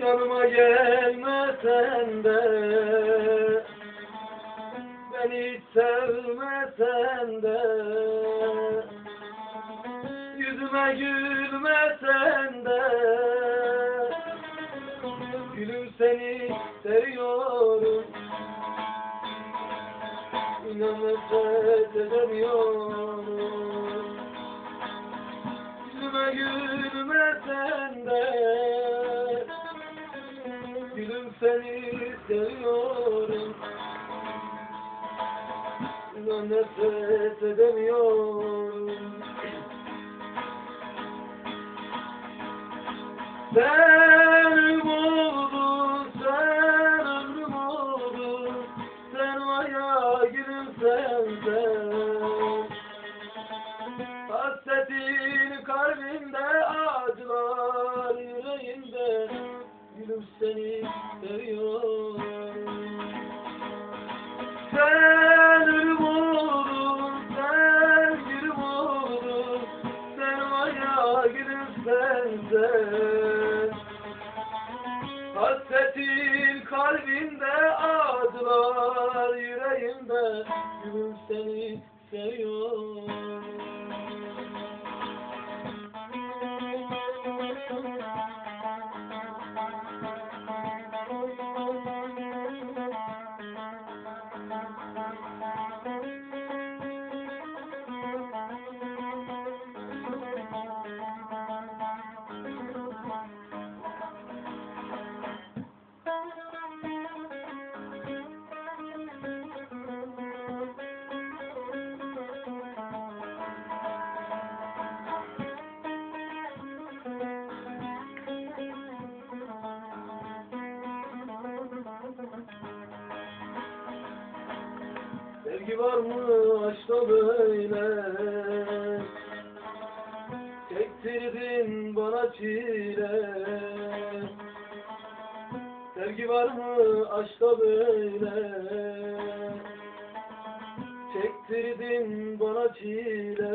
Yanıma gelmesen de. Beni hiç sevmesen de. Yüzüme gülmesen de. Gülüm seni seviyorum. İnan nefret edemiyorum. Yüzüme gülmesen de Gülüm seni seviyorum. İnan nefret edemiyorum. Sen oldun, sen ömrüm oldun Sen aya gülüm sen sen Hasretin kalbimde acılar seni seviyorum. Sen ölüm oldun, sen gülüm oldun Sen aya gülüm sen sen Hasretin kalbimde acılar yüreğimde Gülüm seni seviyorum Sevgi var mı? Aşkta böyle. Çektirdin bana çile. Sevgi var mı? Aşkta böyle. Çektirdin bana çile